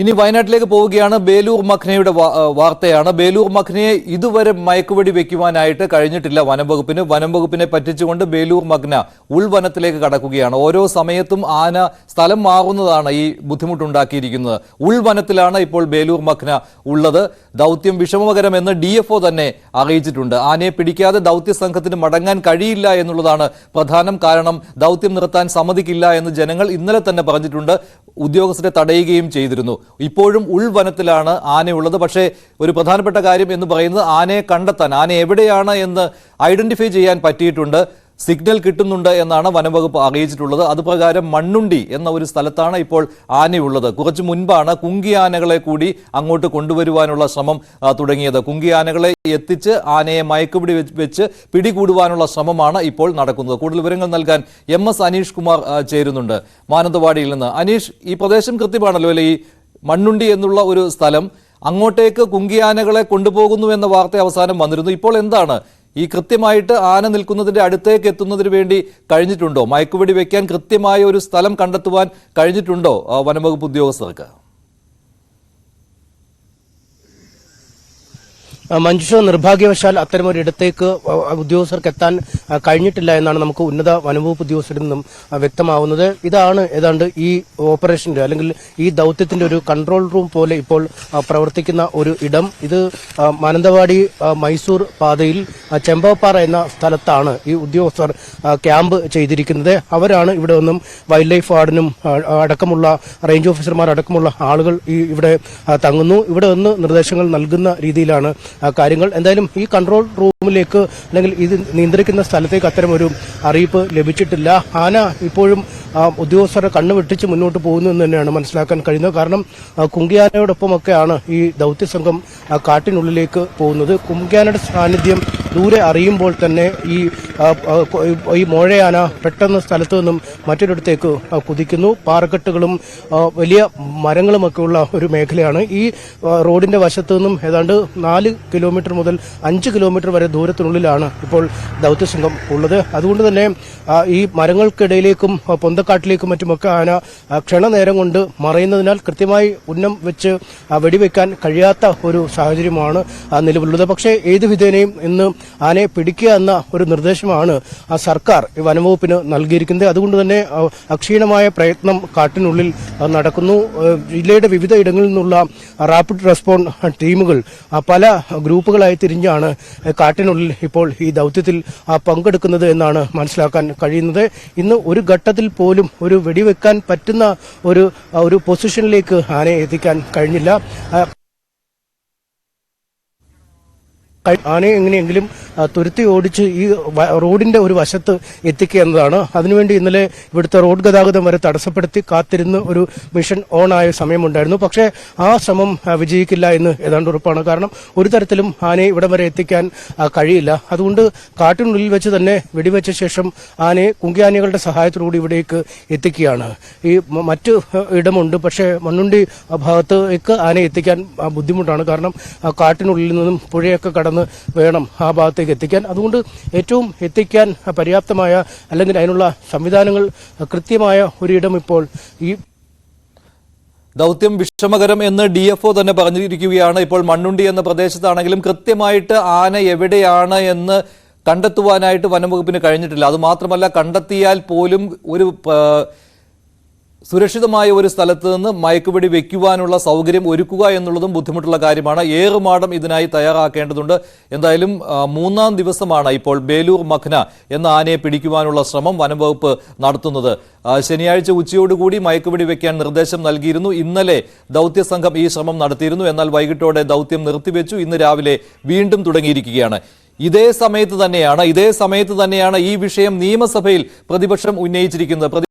ഇനി വയനാട്ടിലേക്ക് പോവുകയാണ് ബേലൂർ മഖ്നയുടെ വാർത്തയാണ്. ബേലൂർ മഖ്നയെ ഇതുവരെ മയക്കുവെടി വെക്കുവാനായിട്ട് കഴിഞ്ഞിട്ടില്ല വനംവകുപ്പിന് വനംവകുപ്പിനെ പറ്റിച്ചുകൊണ്ട് ബേലൂർ മഖ്ന ഉൾവനത്തിലേക്ക് കടക്കുകയാണ്. ഓരോ സമയത്തും ആന സ്ഥലം മാറുന്നതാണ് ഈ ബുദ്ധിമുട്ടുണ്ടാക്കിയിരിക്കുന്നത്. ഉൾവനത്തിലാണ് ഇപ്പോൾ ബേലൂർ മഖ്ന ഉള്ളത്. ദൗത്യം വിഷമകരമെന്ന് ഡി എഫ് തന്നെ അറിയിച്ചിട്ടുണ്ട്. ആനയെ പിടിക്കാതെ ദൗത്യ സംഘത്തിന് മടങ്ങാൻ കഴിയില്ല എന്നുള്ളതാണ് പ്രധാനം കാരണം ദൗത്യം നിർത്താൻ സമ്മതിക്കില്ല എന്ന് ജനങ്ങൾ ഇന്നലെ തന്നെ പറഞ്ഞിട്ടുണ്ട്. ഉദ്യോഗസ്ഥരെ തടയുകയും ചെയ്തിരുന്നു. ഇപ്പോഴും ഉൾവനത്തിലാണ് ആനയുള്ളത്. പക്ഷേ ഒരു പ്രധാനപ്പെട്ട കാര്യം എന്ന് പറയുന്നത് ആനയെ കണ്ടെത്താൻ ആന എവിടെയാണ് എന്ന് ഐഡന്റിഫൈ ചെയ്യാൻ പറ്റിയിട്ടുണ്ട്. സിഗ്നൽ കിട്ടുന്നുണ്ട് എന്നാണ് വനംവകുപ്പ് അറിയിച്ചിട്ടുള്ളത്. അതുപ്രകാരം മണ്ണുണ്ടി എന്ന ഒരു സ്ഥലത്താണ് ഇപ്പോൾ ആനയുള്ളത്. കുറച്ചു മുൻപാണ് കുങ്കി ആനകളെ കൂടി അങ്ങോട്ട് കൊണ്ടുവരുവാനുള്ള ശ്രമം തുടങ്ങിയത്. കുങ്കി ആനകളെ എത്തിച്ച് ആനയെ മയക്കുപിടി വെച്ച് പിടികൂടുവാനുള്ള ശ്രമമാണ് ഇപ്പോൾ നടക്കുന്നത്. കൂടുതൽ വിവരങ്ങൾ നൽകാൻ എം എസ് അനീഷ് കുമാർ ചേരുന്നുണ്ട്. മാനന്തവാടിയിൽ നിന്ന്. അനീഷ് ഈ പ്രദേശം കൃത്യമാണല്ലോ അല്ലെ? ഈ മണ്ണുണ്ടി എന്നുള്ള ഒരു സ്ഥലം അങ്ങോട്ടേക്ക് കുങ്കിയാനകളെ കൊണ്ടുപോകുന്നു എന്ന വാർത്ത അവസാനം വന്നിരുന്നു. ഇപ്പോൾ എന്താണ്? ഈ കൃത്യമായിട്ട് ആന നിൽക്കുന്നതിന്റെ അടുത്തേക്ക് എത്തുന്നതിന് വേണ്ടി കഴിഞ്ഞിട്ടുണ്ടോ? മയക്കുവെടി വെക്കാൻ കൃത്യമായ ഒരു സ്ഥലം കണ്ടെത്തുവാൻ കഴിഞ്ഞിട്ടുണ്ടോ വനംവകുപ്പ് ഉദ്യോഗസ്ഥർക്ക്? മഞ്ജുഷ നിർഭാഗ്യവശാൽ അത്തരമൊരിടത്തേക്ക് ഉദ്യോഗസ്ഥർക്ക് എത്താൻ കഴിഞ്ഞിട്ടില്ല എന്നാണ് നമുക്ക് ഉന്നത വനംവകുപ്പ് ഉദ്യോഗസ്ഥരിൽ നിന്നും വ്യക്തമാവുന്നത്. ഇതാണ് ഏതാണ്ട് ഈ ഓപ്പറേഷന്റെ അല്ലെങ്കിൽ ഈ ദൌത്യത്തിന്റെ ഒരു കൺട്രോൾ റൂം പോലെ ഇപ്പോൾ പ്രവർത്തിക്കുന്ന ഒരു ഇടം. ഇത് മാനന്തവാടി മൈസൂർ പാതയിൽ ചെമ്പവപ്പാറ എന്ന സ്ഥലത്താണ് ഈ ഉദ്യോഗസ്ഥർ ക്യാമ്പ് ചെയ്തിരിക്കുന്നത്. അവരാണ് ഇവിടെ നിന്നും വൈൽഡ് ലൈഫ് വാർഡിനും അടക്കമുള്ള റേഞ്ച് ഓഫീസർമാർ അടക്കമുള്ള ആളുകൾ ഈ ഇവിടെ തങ്ങുന്നു. ഇവിടെ നിന്ന് നിർദ്ദേശങ്ങൾ നൽകുന്ന രീതിയിലാണ് കാര്യങ്ങൾ. എന്തായാലും ഈ കൺട്രോൾ റൂമിലേക്ക് അല്ലെങ്കിൽ ഇത് നിയന്ത്രിക്കുന്ന സ്ഥലത്തേക്ക് അത്തരം ഒരു അറിയിപ്പ് ലഭിച്ചിട്ടില്ല. ആന ഇപ്പോഴും ഉദ്യോഗസ്ഥരുടെ ഉദ്യോഗസ്ഥരെ കണ്ണു വെട്ടിച്ച് മുന്നോട്ട് പോകുന്നു എന്ന് തന്നെയാണ് മനസ്സിലാക്കാൻ കഴിയുന്നത്. കാരണം കുങ്കിയാനയോടൊപ്പമൊക്കെയാണ് ഈ ദൗത്യസംഘം കാട്ടിനുള്ളിലേക്ക് പോകുന്നത്. കുങ്കിയാനയുടെ സാന്നിധ്യം ദൂരെ അറിയുമ്പോൾ തന്നെ ഈ ഈ മോഴയാന പെട്ടെന്ന് സ്ഥലത്തു നിന്നും മറ്റൊരിടത്തേക്ക് കുതിക്കുന്നു. പാറക്കെട്ടുകളും വലിയ മരങ്ങളുമൊക്കെയുള്ള ഒരു മേഖലയാണ്. ഈ റോഡിന്റെ വശത്തു നിന്നും ഏതാണ്ട് നാല് കിലോമീറ്റർ മുതൽ അഞ്ച് കിലോമീറ്റർ വരെ ദൂരത്തിനുള്ളിലാണ് ഇപ്പോൾ ദൗത്യസംഘം ഉള്ളത്. അതുകൊണ്ട് തന്നെ ഈ മരങ്ങൾക്കിടയിലേക്കും പൊന്തക്കാട്ടിലേക്കും മറ്റുമൊക്കെ ആന ക്ഷണനേരം കൊണ്ട് മറയുന്നതിനാൽ കൃത്യമായി ഉന്നം വെച്ച് വെടിവെക്കാൻ കഴിയാത്ത ഒരു സാഹചര്യമാണ് നിലവിലുള്ളത്. പക്ഷേ ഏത് വിധേനയും ഇന്ന് ആനയെ പിടിക്കുക എന്ന ഒരു നിർദ്ദേശമാണ് ആ സർക്കാർ വനംവകുപ്പിന് നൽകിയിരിക്കുന്നത്. അതുകൊണ്ട് തന്നെ അക്ഷീണമായ പ്രയത്നം കാട്ടിനുള്ളിൽ നടക്കുന്നു. ജില്ലയുടെ വിവിധ ഇടങ്ങളിൽ നിന്നുള്ള റാപ്പിഡ് റെസ്പോണ്ട് ടീമുകൾ പല ഗ്രൂപ്പുകളായി തിരിഞ്ഞാണ് കാട്ടിനുള്ളിൽ ഇപ്പോൾ ഈ ദൗത്യത്തിൽ പങ്കെടുക്കുന്നത് എന്നാണ് മനസ്സിലാക്കാൻ കഴിയുന്നത്. ഇന്ന് ഒരു ഘട്ടത്തിൽ പോലും ഒരു വെടിവെക്കാൻ പറ്റുന്ന ഒരു ഒരു പൊസിഷനിലേക്ക് ആനയെ എത്തിക്കാൻ കഴിഞ്ഞില്ല. ആനയെ എങ്ങനെയെങ്കിലും തുരുത്തി ഓടിച്ച് ഈ റോഡിന്റെ ഒരു വശത്ത് എത്തിക്കുക എന്നതാണ്. അതിനുവേണ്ടി ഇന്നലെ ഇവിടുത്തെ റോഡ് ഗതാഗതം വരെ തടസ്സപ്പെടുത്തി കാത്തിരുന്ന് ഒരു മിഷൻ ഓൺ ആയ സമയമുണ്ടായിരുന്നു. പക്ഷേ ആ ശ്രമം വിജയിക്കില്ല എന്ന് ഏതാണ്ട് ഉറപ്പാണ്. കാരണം ഒരു തരത്തിലും ആനയെ ഇവിടം വരെ എത്തിക്കാൻ കഴിയില്ല. അതുകൊണ്ട് കാട്ടിനുള്ളിൽ വെച്ച് തന്നെ വെടിവെച്ച ശേഷം ആനയെ കുങ്കിയാനകളുടെ സഹായത്തോടുകൂടി ഇവിടേക്ക് എത്തിക്കുകയാണ്. ഈ മറ്റ് ഇടമുണ്ട്. പക്ഷേ മണ്ണുണ്ടി ഭാഗത്തേക്ക് ആനയെ എത്തിക്കാൻ ബുദ്ധിമുട്ടാണ്. കാരണം കാട്ടിനുള്ളിൽ നിന്നും പുഴയൊക്കെ കടന്ന് വേണം ആ ഭാഗത്തേക്ക് എത്തിക്കാൻ. അതുകൊണ്ട് ഏറ്റവും എത്തിക്കാൻ പര്യാപ്തമായ അല്ലെങ്കിൽ അതിനുള്ള സംവിധാനങ്ങൾ കൃത്യമായ ഒരിടം ഇപ്പോൾ ഈ ദൗത്യം വിഷമകരം എന്ന് ഡി എഫ് ഒ തന്നെ പറഞ്ഞിരിക്കുകയാണ്. ഇപ്പോൾ മണ്ണുണ്ടി എന്ന പ്രദേശത്താണെങ്കിലും കൃത്യമായിട്ട് ആന എവിടെയാണ് എന്ന് കണ്ടെത്തുവാനായിട്ട് വനംവകുപ്പിന് കഴിഞ്ഞിട്ടില്ല. അതുമാത്രമല്ല കണ്ടെത്തിയാൽ പോലും ഒരു സുരക്ഷിതമായ ഒരു സ്ഥലത്ത് നിന്ന് മയക്കുപിടി വെക്കുവാനുള്ള സൗകര്യം ഒരുക്കുക എന്നുള്ളതും ബുദ്ധിമുട്ടുള്ള കാര്യമാണ്. ഏറുമാടം ഇതിനായി തയ്യാറാക്കേണ്ടതുണ്ട്. എന്തായാലും മൂന്നാം ദിവസമാണ് ഇപ്പോൾ ബേലൂർ മഖ്ന എന്ന ആനയെ പിടിക്കുവാനുള്ള ശ്രമം വനംവകുപ്പ് നടത്തുന്നത്. ശനിയാഴ്ച ഉച്ചയോടുകൂടി മയക്കുപിടി വെക്കാൻ നിർദ്ദേശം നൽകിയിരുന്നു. ഇന്നലെ ദൗത്യ സംഘം ഈ ശ്രമം നടത്തിയിരുന്നു. എന്നാൽ വൈകിട്ടോടെ ദൗത്യം നിർത്തിവെച്ചു. ഇന്ന് രാവിലെ വീണ്ടും തുടങ്ങിയിരിക്കുകയാണ്. ഇതേ സമയത്ത് തന്നെയാണ് ഇതേ സമയത്ത് തന്നെയാണ് ഈ വിഷയം നിയമസഭയിൽ പ്രതിപക്ഷം ഉന്നയിച്ചിരിക്കുന്നത്.